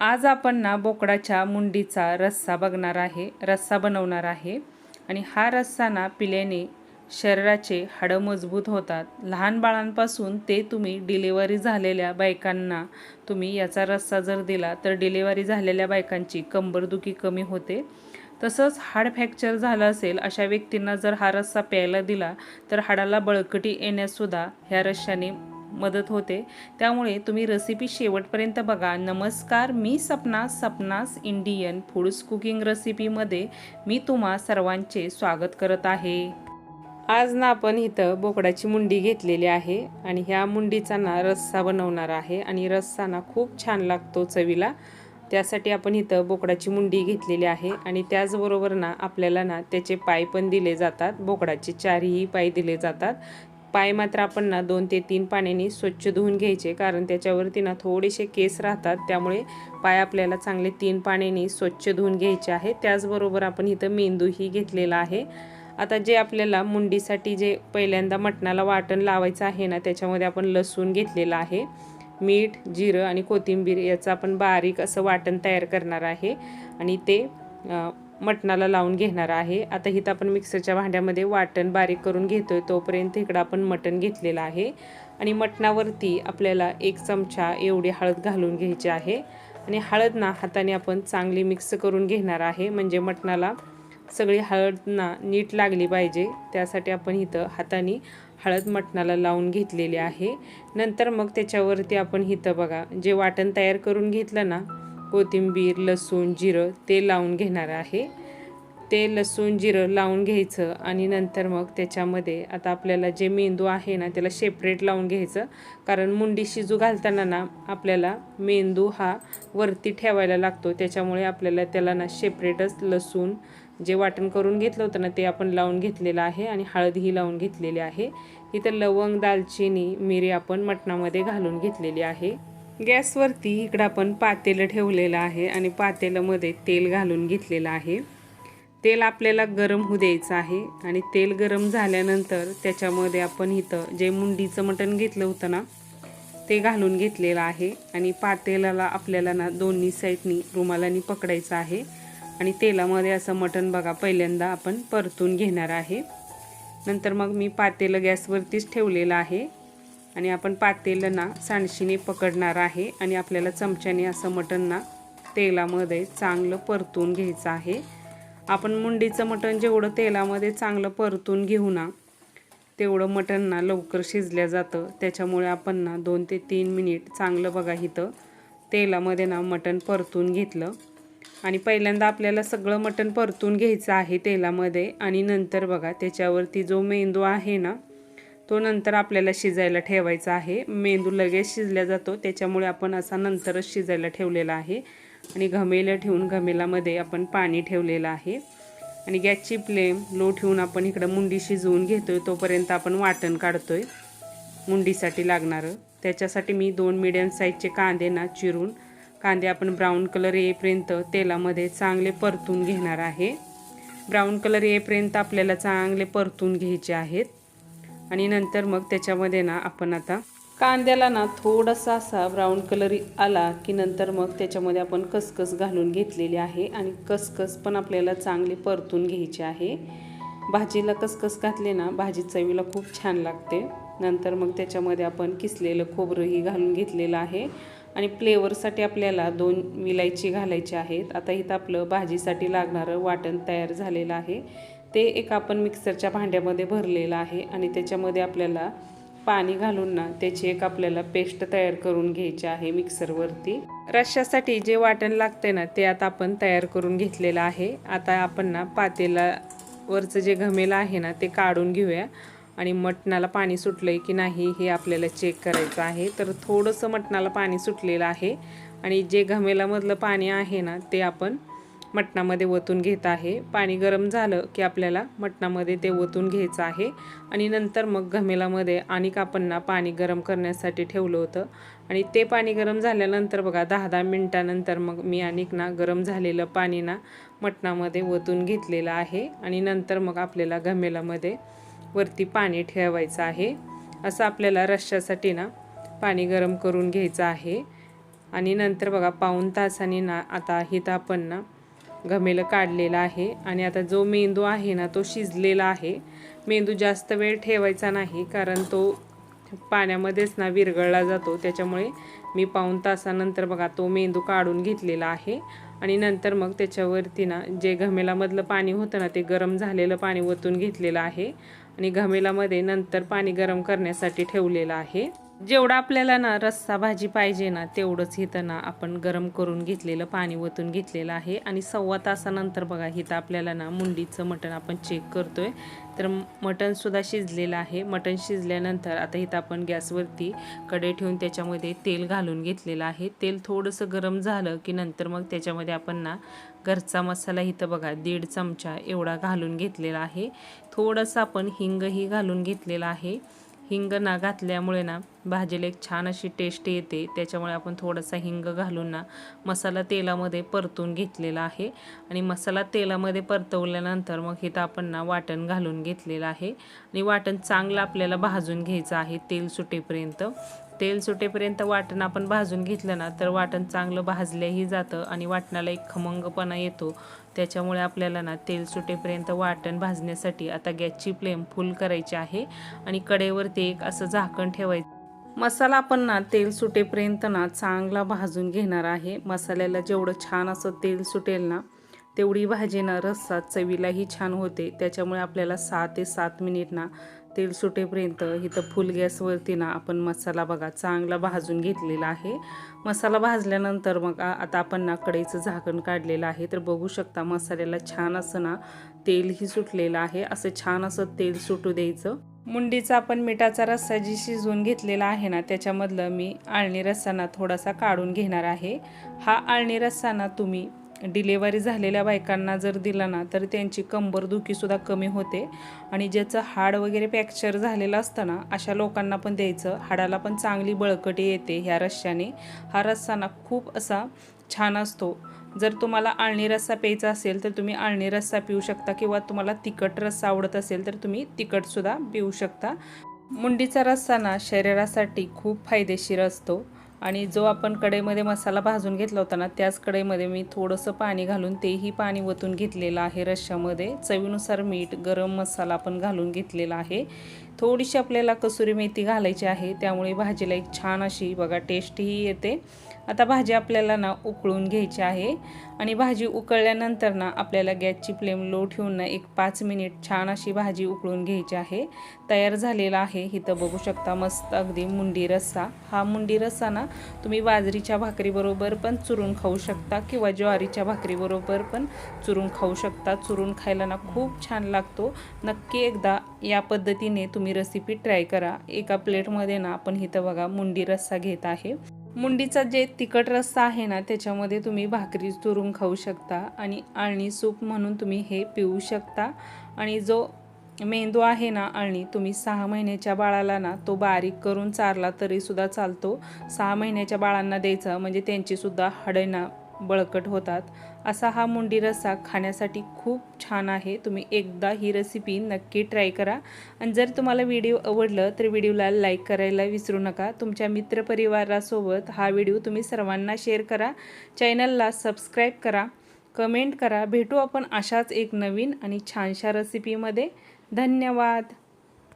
आज आपण ना बोकडाच्या मुंडीचा रस्सा बघणार आहे रस्सा बनवणार आहे. आणि हा रस्सा ना पिल्याने शरीराचे हाडं मजबूत होतात. लहान बाळांपासून ते तुम्ही डिलिव्हरी झालेल्या बायकांना तुम्ही याचा रस्सा जर दिला तर डिलिव्हरी झालेल्या बायकांची कंबरदुखी कमी होते. तसंच हाड फ्रॅक्चर झालं असेल अशा व्यक्तींना जर हा रस्सा प्यायला दिला तर हाडाला बळकटी येण्याससुद्धा ह्या रश्श्याने मदत होते. त्यामुळे तुम्ही रेसिपी शेवटपर्यंत बघा. नमस्कार मी Sapnas Sapnas Indian foods cooking रेसिपीमध्ये मी तुम्हा सर्वांचे स्वागत करत आहे. आज ना आपण इथं बोकडाची मुंडी घेतलेली आहे आणि ह्या मुंडीचा ना रस्सा बनवणार आहे आणि रस्सा ना खूप छान लागतो चवीला. त्यासाठी आपण इथं बोकडाची मुंडी घेतलेली आहे आणि त्याचबरोबर ना आपल्याला ना त्याचे पाय पण दिले जातात. बोकडाचे चारही पाय दिले जातात. पाय मात्र आपण ना दोन ते तीन पाण्याने स्वच्छ धुवून घ्यायचे कारण त्याच्यावरती ना थोडेसे केस राहतात त्यामुळे पाय आपल्याला चांगले तीन पाण्याने स्वच्छ धुवून घ्यायचे आहे त्याचबरोबर आपण इथं मेंदूही घेतलेला आहे. आता जे आपल्याला मुंडीसाठी जे पहिल्यांदा मटणाला वाटण लावायचं आहे ना त्याच्यामध्ये आपण लसूण घेतलेलं आहे मीठ जिरं आणि कोथिंबीर याचं आपण बारीक असं वाटण तयार करणार आहे. आणि ते मटणाला लावून घेणार आहे. आता इथं आपण मिक्सरच्या भांड्यामध्ये वाटण बारीक करून घेतो आहे तोपर्यंत इकडं आपण मटण घेतलेलं आहे. आणि मटणावरती आपल्याला एक चमचा एवढी हळद घालून घ्यायची आहे. आणि हळद ना हाताने आपण चांगली मिक्स करून घेणार आहे. म्हणजे मटणाला सगळी हळद ना नीट लागली पाहिजे. त्यासाठी आपण इथं हाताने हळद मटणाला लावून घेतलेली आहे. नंतर मग त्याच्यावरती आपण इथं बघा जे वाटण तयार करून घेतलं ना कोथिंबीर लसूण जिरं ते लावून घेणार आहे. ते लसूण जिरं लावून घ्यायचं आणि नंतर मग त्याच्यामध्ये आता आपल्याला जे मेंदू आहे ना त्याला सेपरेट लावून घ्यायचं. कारण मुंडी शिजू घालताना ना आपल्याला मेंदू हा वरती ठेवायला लागतो. त्याच्यामुळे आपल्याला त्याला ना सेपरेटच लसूण जे वाटण करून घेतलं होतं ना ते आपण लावून घेतलेलं आहे आणि हळदही लावून घेतलेली आहे. इथं लवंग दालचिनी मिरी आपण मटणामध्ये घालून घेतलेली आहे. गॅसवरती इकडं आपण पातेलं ठेवलेलं आहे आणि पातेल्यामध्ये तेल घालून घेतलेलं आहे. तेल आपल्याला गरम होऊ द्यायचं आहे आणि तेल गरम झाल्यानंतर त्याच्यामध्ये आपण इथं जे मुंडीचं मटण घेतलं होतं ना ते घालून घेतलेलं आहे आणि पातेलाला आपल्याला ना दोन्ही साईडनी रुमालानी पकडायचं आहे आणि तेलामध्ये असं मटण बघा पहिल्यांदा आपण परतून घेणार आहे. नंतर मग मी पातेलं गॅसवरतीच ठेवलेलं आहे. आणि आपण पातेलं ना सांडशीने पकडणार आहे आणि आपल्याला चमच्याने असं मटण ना तेलामध्ये चांगलं परतून घ्यायचं आहे. आपण मुंडीचं मटण जेवढं तेलामध्ये चांगलं परतून घेऊ ना तेवढं मटण ना लवकर शिजल्या जातं. त्याच्यामुळे आपण ना दोन ते तीन मिनिट चांगलं बघा इथं तेलामध्ये ना मटण परतून घेतलं. आणि पहिल्यांदा आपल्याला सगळं मटण परतून घ्यायचं आहे तेलामध्ये आणि नंतर बघा त्याच्यावरती जो मेंदू आहे ना तो नंतर आपल्याला शिजायला ठेवायचा आहे. मेंदू लगेच शिजल्या जातो. त्याच्यामुळे आपण असा नंतरच शिजायला ठेवलेला आहे. आणि घमेला ठेवून घमेलामध्ये आपण पाणी ठेवलेलं आहे. आणि गॅसची फ्लेम लो ठेवून आपण इकडं मुंडी शिजवून घेतो आहे तोपर्यंत आपण वाटण काढतो आहे मुंडीसाठी लागणारं. त्याच्यासाठी मी दोन मिडियम साईजचे कांदे ना चिरून कांदे आपण ब्राऊन कलर येईपर्यंत तेलामध्ये चांगले परतून घेणार आहे. ब्राऊन कलर येईपर्यंत आपल्याला चांगले परतून घ्यायचे आहेत. आणि नंतर मग त्याच्यामध्ये ना आपण आता कांद्याला ना थोडासा असा ब्राऊन कलर आला की नंतर मग त्याच्यामध्ये आपण कसकस घालून घेतलेली आहे आणि कसकस पण आपल्याला चांगली परतून घ्यायची आहे. भाजीला कसकस घातले ना भाजी चवीला खूप छान लागते. नंतर मग त्याच्यामध्ये आपण किसलेलं खोबरंही घालून घेतलेलं आहे. आणि फ्लेवरसाठी आपल्याला दोन विलायची घालायची आहेत. आता इथं आपलं भाजीसाठी लागणारं वाटण तयार झालेलं आहे. ते एक आपण मिक्सरच्या भांड्यामध्ये भरलेलं आहे आणि त्याच्यामध्ये आपल्याला पाणी घालून ना त्याची एक आपल्याला पेस्ट तयार करून घ्यायची आहे मिक्सरवरती. रश्श्यासाठी जे वाटण लागते ना ते आता आपण तयार करून घेतलेलं आहे. आता आपण ना पातेलावरचं जे घमेलं आहे ना ते काढून घेऊया. आणि मटणाला पाणी सुटलं आहे की नाही हे आपल्याला चेक करायचं आहे. तर थोडंसं मटणाला पाणी सुटलेलं आहे. आणि जे घमेलामधलं पाणी आहे ना ते आपण मटणामध्ये ओतून घेत आहे. पाणी गरम झालं की आपल्याला मटणामध्ये ते ओतून घ्यायचं आहे. आणि नंतर मग घमेलामध्ये आणि आपण ना पाणी गरम करण्यासाठी ठेवलं होतं. आणि ते पाणी गरम झाल्यानंतर बघा दहा दहा मिनटानंतर मग मी आणिक ना गरम झालेलं पाणी ना मटणामध्ये ओतून घेतलेलं आहे. आणि नंतर मग आपल्याला घमेलामध्ये वरती पाणी ठेवायचं आहे. असं आपल्याला रश्श्यासाठी ना पाणी गरम करून घ्यायचं आहे. आणि नंतर बघा पाऊण तासाने ना आता हिथं आपण ना घमेलं काढलेलं आहे. आणि आता जो मेंदू आहे ना तो शिजलेला आहे. मेंदू जास्त वेळ ठेवायचा नाही कारण तो पाण्यामध्येच ना विरघळला जातो. त्याच्यामुळे मी पाऊण तासानंतर बघा तो मेंदू काढून घेतलेला आहे. आणि नंतर मग त्याच्यावरती ना जे घमेलामधलं पाणी होतं ना ते गरम झालेलं पाणी ओतून घेतलेलं आहे. आणि घमेलामध्ये नंतर पाणी गरम करण्यासाठी ठेवलेलं आहे. जेवढं आपल्याला ना रस्सा भाजी पाहिजे ना तेवढंच इथं ना आपण गरम करून घेतलेलं पाणी ओतून घेतलेलं आहे. आणि सव्वा तासानंतर बघा इथं आपल्याला ना मुंडीचं मटण आपण चेक करतोय. तर मटणसुद्धा शिजलेलं आहे. मटण शिजल्यानंतर आता इथं आपण गॅसवरती कढई ठेवून त्याच्यामध्ये तेल घालून घेतलेलं आहे. तेल थोडंसं गरम झालं की नंतर मग त्याच्यामध्ये आपण ना घरचा मसाला इथं बघा दीड चमचा एवढा घालून घेतलेला आहे. थोडंसं आपण हिंगही घालून घेतलेला आहे. हिंग ना घातल्यामुळे ना भाजीला एक छान अशी टेस्ट येते. त्याच्यामुळे आपण थोडासा हिंग घालून ना मसाला तेलामध्ये परतून घेतलेला आहे. आणि मसाला तेलामध्ये परतवल्यानंतर मग इथं आपण ना वाटण घालून घेतलेलं आहे. आणि वाटण चांगलं आपल्याला भाजून घ्यायचं आहे तेल सुटेपर्यंत. तेल सुटेपर्यंत वाटण आपण भाजून घेतलं ना तर वाटण चांगलं भाजल्याही जातं आणि वाटणाला एक खमंगपणा येतो. त्याच्यामुळे आपल्याला ना तेल सुटेपर्यंत वाटण भाजण्यासाठी आता गॅसची फ्लेम फुल करायची आहे आणि कडेवरती एक असं झाकण ठेवायचं. मसाला आपण ना तेल सुटेपर्यंत ना चांगला भाजून घेणार आहे. मसाल्याला जेवढं छान असं तेल सुटेल ना तेवढी भाजी ना रस्सा चवीलाही छान होते. त्याच्यामुळे आपल्याला सहा ते सात मिनिट ना तेल सुटेपर्यंत इथं फुल गॅसवरती ना आपण मसाला बघा चांगला भाजून घेतलेला आहे. मसाला भाजल्यानंतर मग आता आपण ना कढईचं झाकण काढलेलं आहे. तर बघू शकता मसाल्याला छान असं ना तेलही सुटलेलं आहे. असं छान असं तेल सुटू द्यायचं. मुंडीचा आपण मिठाचा रस्सा जी शिजवून घेतलेला आहे ना त्याच्यामधलं मी आळणी रस्साना थोडासा काढून घेणार आहे. हा आळणी रस्साना तुम्ही डिलेवरी झालेल्या बायकांना जर दिला ना तर त्यांची कंबरदुखीसुद्धा कमी होते. आणि ज्याचं हाड वगैरे फ्रॅक्चर झालेलं असतं ना अशा लोकांना पण द्यायचं. हाडाला पण चांगली बळकटी येते ह्या रश्श्याने हा रस्सा ना खूप असा छान असतो. जर तुम्हाला आळणी रस्सा प्यायचा असेल तर तुम्ही आळणी रस्सा पिऊ शकता. किंवा तुम्हाला तिखट रस्सा आवडत असेल तर तुम्ही तिखटसुद्धा पिऊ शकता. मुंडीचा रस्सा ना शरीरासाठी खूप फायदेशीर असतो. आणि जो आपण कढईमध्ये मसाला भाजून घेतला होता ना त्याच कढईमध्ये मी थोडंसं पाणी घालून तेही पाणी वतून घेतलेलं आहे रश्श्यामध्ये. चवीनुसार मीठ गरम मसाला आपण घालून घेतलेला आहे. थोडीशी आपल्याला कसुरी मेथी घालायची आहे त्यामुळे भाजीला एक छान अशी बघा टेस्टही येते. आता भाजी आपल्याला ना उकळून घ्यायची आहे. आणि भाजी उकळल्यानंतर ना आपल्याला गॅसची फ्लेम लो ठेवून ना एक पाच मिनिट छान अशी भाजी उकळून घ्यायची आहे. तयार झालेला आहे. इथं बघू शकता मस्त अगदी मुंडी रस्सा. हा मुंडी रस्सा ना तुम्ही बाजरीच्या भाकरीबरोबर पण चुरून खाऊ शकता किंवा ज्वारीच्या भाकरीबरोबर पण चुरून खाऊ शकता. चुरून खायला ना खूप छान लागतो. नक्की एकदा या पद्धतीने तुम्ही रेसिपी ट्राय करा. एका प्लेटमध्ये ना आपण इथं बघा मुंडी रस्सा घेत आहे. मुंडीचा जे तिखट रस्सा आहे ना त्याच्यामध्ये तुम्ही भाकरी चुरून खाऊ शकता आणि आळणी सूप म्हणून तुम्ही हे पिऊ शकता. आणि जो मेंदू आहे ना आळणी तुम्ही सहा महिन्याच्या बाळाला ना तो बारीक करून चारला तरीसुद्धा चालतो. सहा महिन्याच्या बाळांना द्यायचा म्हणजे त्यांचीसुद्धा ना बळकट होतात. असा हा मुंडी रस्सा खाण्यासाठी खूप छान आहे. तुम्ही एकदा ही रेसिपी नक्की ट्राय करा. आणि जर तुम्हाला व्हिडिओ आवडलं तर व्हिडिओला लाईक करायला विसरू नका. तुमच्या मित्रपरिवारासोबत हा व्हिडिओ तुम्ही सर्वांना शेअर करा. चॅनलला सबस्क्राईब करा. कमेंट करा. भेटू आपण अशाच एक नवीन आणि छानशा रेसिपीमध्ये धन्यवाद!